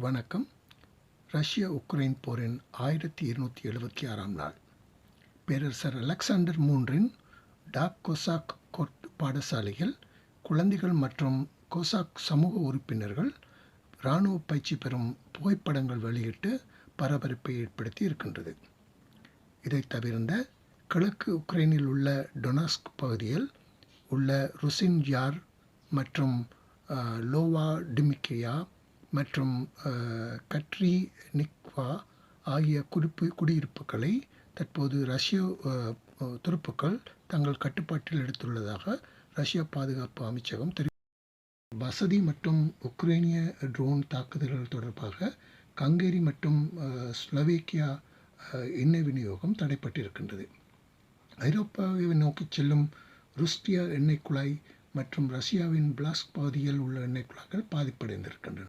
வணக்கம். ரஷ்ய உக்ரைன் போரின் ஆயிரத்தி இருநூற்றி எழுபத்தி ஆறாம் நாள். பேரரசர் அலெக்சாண்டர் மூன்றின் டாக் கொசாக் கோட் பாடசாலையில் குழந்தைகள் மற்றும் கோசாக் சமூக உறுப்பினர்கள் இராணுவ பயிற்சி பெறும் புகைப்படங்கள் வெளியிட்டு பரபரப்பை ஏற்படுத்தி இருக்கின்றது. இதைத் தவிர்ந்த கிழக்கு உக்ரைனில் உள்ள டொனாஸ்க் பகுதியில் உள்ள ருசின் யார் மற்றும் லோவா டிமிக்கியா மற்றும் கட்ரி நிக்வா ஆகிய குறிப்பு குடியிருப்புகளை தற்போது ரஷ்ய துருப்புக்கள் தங்கள் கட்டுப்பாட்டில் எடுத்துள்ளதாக ரஷ்ய பாதுகாப்பு அமைச்சகம் தெரிவி வசதி மற்றும் உக்ரைனிய ட்ரோன் தாக்குதல்கள் தொடர்பாக கங்கேரி மற்றும் ஸ்லோவேக்கியா எண்ணெய் விநியோகம் தடைப்பட்டிருக்கின்றது. ஐரோப்பாவை நோக்கி செல்லும் ருஸ்டியா எண்ணெய் குழாய் மற்றும் ரஷ்யாவின் பிளாஸ்க் பகுதியில் உள்ள எண்ணெய் குழாய்கள் பாதிப்படைந்திருக்கின்றன.